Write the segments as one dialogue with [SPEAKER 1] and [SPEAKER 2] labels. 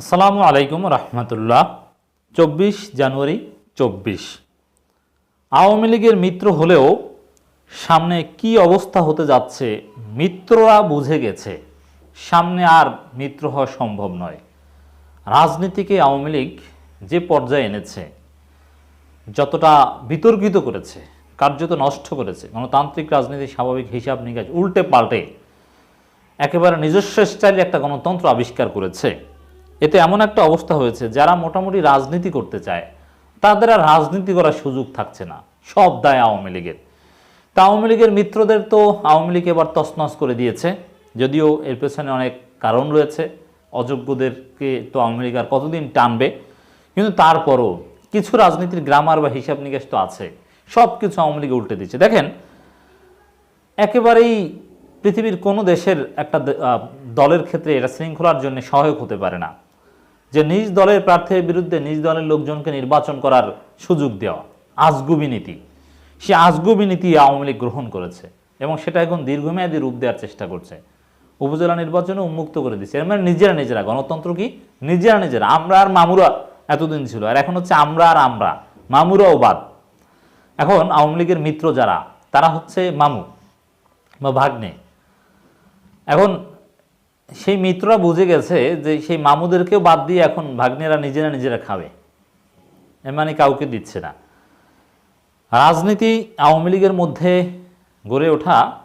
[SPEAKER 1] আসসালামু আলাইকুম রহমতুল্লাহ। চব্বিশ জানুয়ারি চব্বিশ। আওয়ামী লীগের মিত্র হলেও সামনে কি অবস্থা হতে যাচ্ছে মিত্ররা বুঝে গেছে। সামনে আর মিত্র হওয়া সম্ভব নয়। রাজনীতিকে আওয়ামী লীগ যে পর্যায়ে এনেছে, যতটা বিতর্কিত করেছে, কার্যত নষ্ট করেছে, গণতান্ত্রিক রাজনীতির স্বাভাবিক হিসাব নিকাশ উল্টে পাল্টে একেবারে নিজস্ব স্টাইলে একটা গণতন্ত্র আবিষ্কার করেছে। এতে এমন একটা অবস্থা হয়েছে, যারা মোটামুটি রাজনীতি করতে চায়। তাদের আর রাজনীতি করার সুযোগ থাকছে না, সব দায় আওয়ামী লীগের। তা আওয়ামী লীগের মিত্রদের তো আওয়ামী লীগ এবার তছনছ করে দিয়েছে, যদিও এর পেছনে অনেক কারণ রয়েছে। অযোগ্যদেরকে তো আওয়ামী লীগ আর কতদিন টানবে? কিন্তু তারপরও কিছু রাজনীতির গ্রামার বা হিসাব নিকাশ তো আছে সব কিছু আওয়ামী লীগ উল্টে দিচ্ছে। দেখেন, একেবারেই পৃথিবীর কোনো দেশের একটা দলের ক্ষেত্রে এটা শৃঙ্খলার জন্য সহায়ক হতে পারে না। যে নিজ দলের প্রার্থীর বিরুদ্ধে নিজ দলের লোকজনকে নির্বাচন করার সুযোগ দেওয়া, আজগুবি নীতি। সে আজগুবি নীতি আওয়ামী লীগ গ্রহণ করেছে এবং সেটা এখন দীর্ঘমেয়াদী রূপ দেওয়ার চেষ্টা করছে। উপজেলা নির্বাচনে উন্মুক্ত করে দিচ্ছে এর মানে নিজেরা নিজেরা, গণতন্ত্র কি? নিজেরা নিজেরা। আমরা আর মামুরা এতদিন ছিল। আর এখন হচ্ছে আমরা আর আমরা। মামুরাও বাদ। এখন আওয়ামী লীগের মিত্র যারা, তারা হচ্ছে মামু বা ভাগ্নে। এখন সেই মিত্ররা বুঝে গেছে যে সেই মামুদেরকেও বাদ দিয়ে এখন ভাগ্নেরা নিজেরা নিজেরা খাবে। মানে কাউকে দিচ্ছে না। রাজনীতি আওয়ামী লীগের মধ্যে গড়ে ওঠা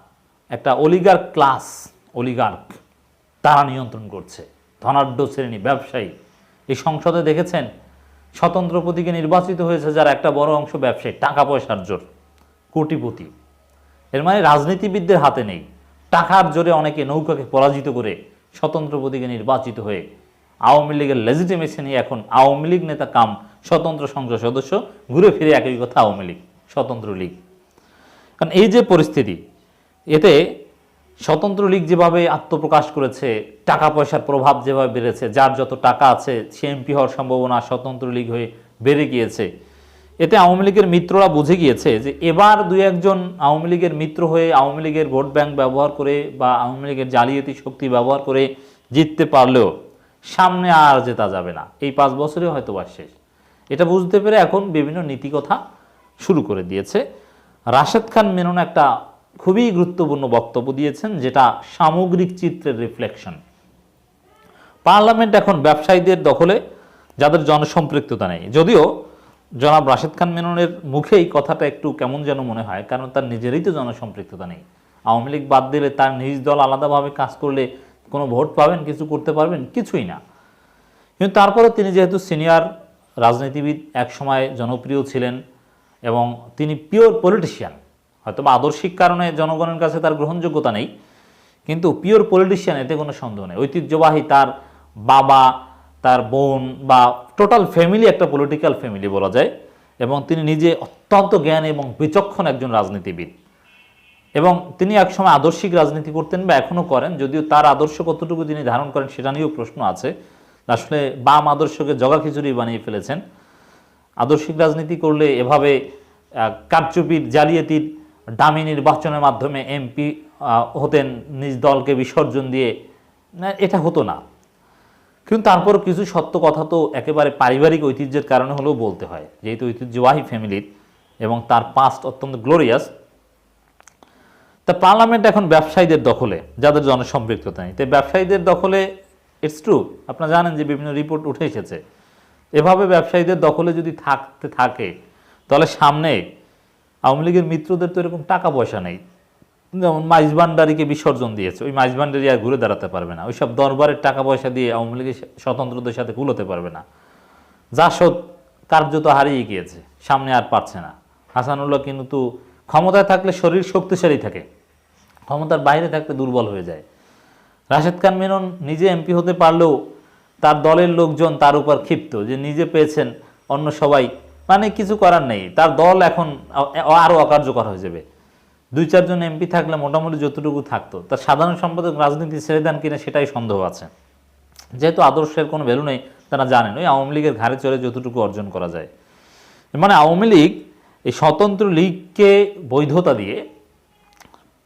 [SPEAKER 1] একটা অলিগার ক্লাস অলিগার্ক তারা নিয়ন্ত্রণ করছে। ধনাঢ্য শ্রেণি ব্যবসায়ী। এই সংসদে দেখেছেন, স্বতন্ত্র প্রতীকে নির্বাচিত হয়েছে যার একটা বড় অংশ ব্যবসায়ী টাকা পয়সার জোর, কোটিপতি। এর মানে রাজনীতিবিদদের হাতে নেই। টাকার জোরে অনেকে নৌকাকে পরাজিত করে স্বতন্ত্র প্রতীকে নির্বাচিত হয়ে আওয়ামী লীগের লেজিটিমেসি নিয়ে এখন আওয়ামী লীগ নেতা কাম স্বতন্ত্র সংসদ সদস্য ঘুরে ফিরে একই কথা আওয়ামী লীগ, স্বতন্ত্র লীগ। কারণ এই যে পরিস্থিতি, এতে স্বতন্ত্র লীগ যেভাবে আত্মপ্রকাশ করেছে, টাকা পয়সার প্রভাব যেভাবে বেড়েছে, যার যত টাকা আছে সে এমপি হওয়ার সম্ভাবনা স্বতন্ত্র লীগ হয়ে বেড়ে গিয়েছে এতে আওয়ামী লীগের মিত্ররা বুঝে গিয়েছে যে এবার দুই একজন আওয়ামী লীগের মিত্র হয়ে আওয়ামী লীগের ভোট ব্যাংক ব্যবহার করে বা আওয়ামী লীগের জালিয়াতি শক্তি ব্যবহার করে জিততে পারলেও সামনে আর জেতা যাবে না। এই পাঁচ বছরে হয়তো বা শেষ। এটা বুঝতে পেরে এখন বিভিন্ন নীতিকথা শুরু করে দিয়েছে। রাশেদ খান মেনন একটা খুবই গুরুত্বপূর্ণ বক্তব্য দিয়েছেন, যেটা সামগ্রিক চিত্রের রিফ্লেকশন পার্লামেন্ট এখন ব্যবসায়ীদের দখলে, যাদের জনসম্পৃক্ততা নেই। যদিও জনাব রাশেদ খান মেননের মুখে এই কথাটা একটু কেমন যেন মনে হয়, কারণ তার নিজেরই তো জনসম্পৃক্ততা নেই। আওয়ামী লীগ বাদ দিলে তার নিজ দল আলাদাভাবে কাজ করলে কোনো ভোট পাবেন, কিছু করতে পারবেন, কিছুই না। কিন্তু তারপরে তিনি যেহেতু সিনিয়র রাজনীতিবিদ, একসময় জনপ্রিয় ছিলেন এবং তিনি পিওর পলিটিশিয়ান হয়তো বা আদর্শিক কারণে জনগণের কাছে তার গ্রহণযোগ্যতা নেই, কিন্তু পিওর পলিটিশিয়ান এতে কোনো সন্দেহ নেই। ঐতিহ্যবাহী তার বাবা তার বোন বা টোটাল ফ্যামিলি একটা পলিটিক্যাল ফ্যামিলি বলা যায়, এবং তিনি নিজে অত্যন্ত জ্ঞান এবং বিচক্ষণ একজন রাজনীতিবিদ। এবং তিনি একসময় আদর্শিক রাজনীতি করতেন বা এখনও করেন, যদিও তার আদর্শ কতটুকু তিনি ধারণ করেন সেটা নিয়েও প্রশ্ন আছে। আসলে বাম আদর্শকে জগা খিচুড়ি বানিয়ে ফেলেছেন। আদর্শিক রাজনীতি করলে এভাবে কারচুপির জালিয়াতির দামি নির্বাচনের মাধ্যমে এমপি হতেন, নিজ দলকে বিসর্জন দিয়ে এটা হতো না। কিন্তু তারপর কিছু সত্য কথা তো একেবারে পারিবারিক ঐতিহ্যের কারণে হলেও বলতে হয়। যেহেতু ঐতিহ্যবাহী ফ্যামিলির এবং তার পাস্ট অত্যন্ত গ্লোরিয়াস তা পার্লামেন্ট এখন ব্যবসায়ীদের দখলে, যাদের জনসম্পৃক্ততা নেই। তাই ব্যবসায়ীদের দখলে ইটস ট্রু আপনারা জানেন যে বিভিন্ন রিপোর্ট উঠে এসেছে। এভাবে ব্যবসায়ীদের দখলে যদি থাকতে থাকে, তাহলে সামনে আওয়ামী লীগের মিত্রদের তো এরকম টাকা পয়সা নেই। যেমন মাইজবান্ডারিকে বিসর্জন দিয়েছে, ওই মাইজবান্ডারি আর ঘুরে দাঁড়াতে পারবে না। ওইসব দরবারের টাকা পয়সা দিয়ে আওয়ামী লীগের স্বতন্ত্রদের সাথে কুলোতে পারবে না। জাসদ কার্যত হারিয়ে গিয়েছে, সামনে আর পারছে না। হাসানুল্লাহ কিন্তু ক্ষমতায় থাকলে শরীর শক্তিশালী থাকে, ক্ষমতার বাইরে থাকলে দুর্বল হয়ে যায়। রাশেদ খান মেনন নিজে এমপি হতে পারলেও তার দলের লোকজন তার উপর ক্ষিপ্ত, যে নিজে পেয়েছেন অন্য সবাই। মানে কিছু করার নেই, তার দল এখন আ- আরও অকার্যকর হয়ে যাবে। দুই, চারজন এমপি থাকলে মোটামুটি যতটুকু থাকতো। তার সাধারণ সম্পাদক রাজনীতি ছেড়ে দেন কিনা সেটাই সন্দেহ আছে। যেহেতু আদর্শের কোনো ভ্যালু নেই, তারা জানেন, ওই আওয়ামী লীগের ঘাড়ে চড়ে যতটুকু অর্জন করা যায়। মানে আওয়ামী লীগ এই স্বতন্ত্র লীগকে বৈধতা দিয়ে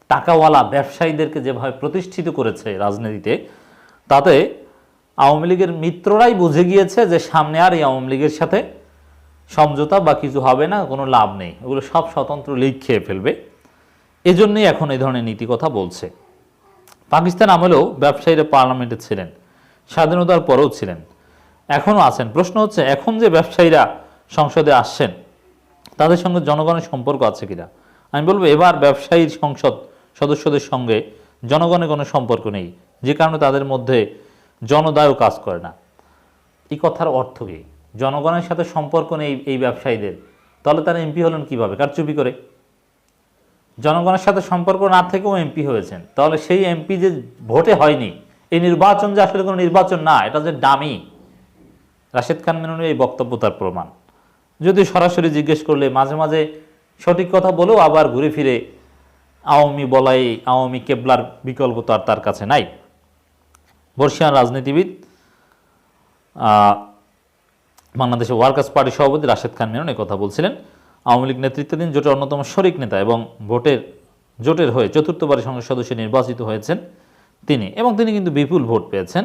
[SPEAKER 1] টাকাওয়ালা ব্যবসায়ীদেরকে যেভাবে প্রতিষ্ঠিত করেছে রাজনীতিতে, তাতে আওয়ামী লীগের মিত্ররাই বুঝে গিয়েছে যে সামনে আর এই আওয়ামী লীগের সাথে সমঝোতা বা কিছু হবে না, কোনো লাভ নেই। ওগুলো সব স্বতন্ত্র লীগ খেয়ে ফেলবে। এজন্যই এখন এই ধরনের নীতি কথা বলছে। পাকিস্তান আমলেও ব্যবসায়ীরা পার্লামেন্টে ছিলেন, স্বাধীনতার পরেও ছিলেন, এখনও আছেন। প্রশ্ন হচ্ছে, এখন যে ব্যবসায়ীরা সংসদে আসছেন, তাদের সঙ্গে জনগণের সম্পর্ক আছে কিনা? আমি বলব, এবার ব্যবসায়ীর সংসদ সদস্যদের সঙ্গে জনগণের কোনো সম্পর্ক নেই, যে কারণে তাদের মধ্যে জনদায়ও কাজ করে না। এই কথার অর্থ কী? জনগণের সাথে সম্পর্ক নেই এই ব্যবসায়ীদের, তাহলে তারা এমপি হলেন কীভাবে? কারচুপি করে। জনগণের সাথে সম্পর্ক না থেকেও এমপি হয়েছেন। তাহলে সেই এমপি যে ভোটে হয়নি, এই নির্বাচন যে আসলে কোনো নির্বাচন না, এটা যে ডামি রাশেদ খান মেননের এই বক্তব্য তার প্রমাণ। যদি সরাসরি জিজ্ঞেস করলে মাঝে মাঝে সঠিক কথা বলেও আবার ঘুরে ফিরে আওয়ামী বলাই, আওয়ামী কেবলার বিকল্প তো আর তার কাছে নাই। বর্ষিয়ান রাজনীতিবিদ বাংলাদেশের ওয়ার্কার্স পার্টি সভাপতি রাশেদ খান মেনন কথা বলছিলেন। আওয়ামী লীগ নেতৃত্বাধীন জোটের অন্যতম শরিক নেতা এবং ভোটের, জোটের হয়ে চতুর্থবারের সংসদ সদস্য নির্বাচিত হয়েছেন তিনি এবং তিনি কিন্তু বিপুল ভোট পেয়েছেন।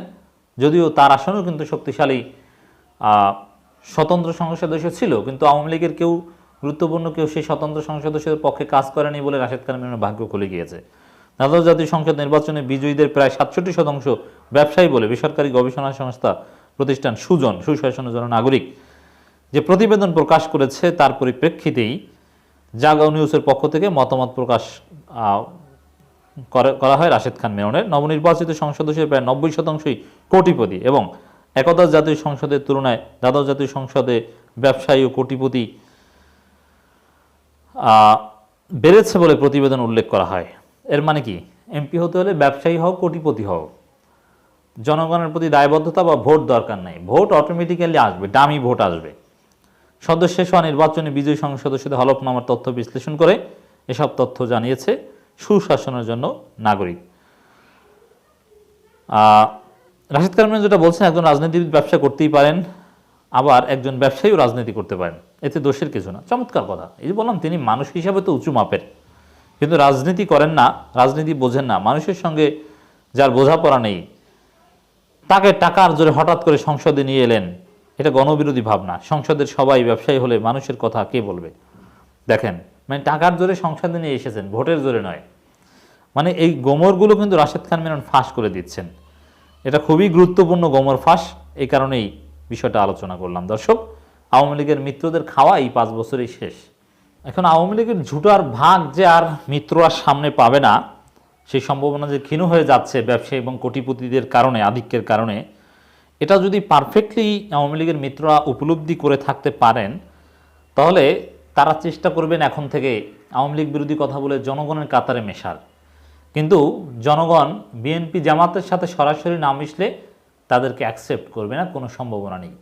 [SPEAKER 1] যদিও তার আসনেও কিন্তু শক্তিশালী স্বতন্ত্র সংসদ সদস্য ছিল, কিন্তু আওয়ামী লীগের কেউ গুরুত্বপূর্ণ কেউ সেই স্বতন্ত্র সংসদ সদস্যদের পক্ষে কাজ করেনি বলে রাশেদ খান মেননের ভাগ্য খুলে গিয়েছে। দ্বাদশ জাতীয় সংসদ নির্বাচনে বিজয়ীদের প্রায় সাতষট্টি শতাংশ ব্যবসায়ী বলে বেসরকারি গবেষণা সংস্থা প্রতিষ্ঠান সুজন সুশাসনের জন্য নাগরিক যে প্রতিবেদন প্রকাশ করেছে তার পরিপ্রেক্ষিতেই জাগাও নিউজের পক্ষ থেকে মতামত প্রকাশ করে- হয় রাশেদ খান মেননের। নবনির্বাচিত সংসদ সদস্যের প্রায় নব্বই শতাংশই কোটিপতি এবং একদশ জাতীয় সংসদের তুলনায় দ্বাদশ জাতীয় সংসদে ব্যবসায়ী ও কোটিপতি বেড়েছে বলে প্রতিবেদন উল্লেখ করা হয়। এর মানে কি? এমপি হতে হলে ব্যবসায়ী হও, কোটিপতি হও। জনগণের প্রতি দায়বদ্ধতা বা ভোট দরকার নাই। ভোট অটোমেটিক্যালি আসবে, দামি ভোট আসবে। সদস্য হওয়া নির্বাচনে বিজয়ী সংসদ সদস্যদের হলফনামার তথ্য বিশ্লেষণ করে এসব তথ্য জানিয়েছে সুশাসনের জন্য নাগরিক। রাশিদ কারমিন যেটা বলছেন, একজন রাজনীতিবিদ ব্যবসা করতেই পারেন, আবার একজন ব্যবসায়ীও রাজনীতি করতে পারেন। এতে দোষের কিছু না। চমৎকার কথা। এই যে বললাম, তিনি মানুষ হিসাবে তো উঁচু মাপের। কিন্তু রাজনীতি করেন না, রাজনীতি বোঝেন না। মানুষের সঙ্গে যার বোঝাপড়া নেই, তাকে টাকার জোরে হঠাৎ করে সংসদে নিয়ে এলেন। এটা গণবিরোধী ভাবনা। সংসদের সবাই ব্যবসায়ী হলে মানুষের কথা কে বলবে? দেখেন মানে টাকার জোরে সংসদে নিয়ে এসেছেন, ভোটের জোরে নয়। মানে এই গোমরগুলো কিন্তু রাশেদ খান মেনন ফাঁস করে দিচ্ছেন। এটা খুবই গুরুত্বপূর্ণ গোমর ফাঁস, এই কারণেই বিষয়টা আলোচনা করলাম। দর্শক, আওয়ামী লীগের মিত্রদের খাওয়া এই পাঁচ বছরেই শেষ। এখন আওয়ামী লীগের ঝুটার ভাগ যে আর মিত্র আর সামনে পাবে না, সেই সম্ভাবনা যে ক্ষীণ হয়ে যাচ্ছে ব্যবসায়ী এবং কোটিপতিদের কারণে, আধিক্যের কারণে এটা যদি পারফেক্টলি আওয়ামী লীগের মিত্ররা উপলব্ধি করে থাকতে পারেন, তাহলে তারা চেষ্টা করবেন এখন থেকে আওয়ামী লীগ বিরোধী কথা বলে জনগণের কাতারে মেশার। কিন্তু জনগণ বিএনপি জামাতের সাথে সরাসরি না মিশলে তাদেরকে অ্যাকসেপ্ট করবে না, কোনো সম্ভাবনা নেই।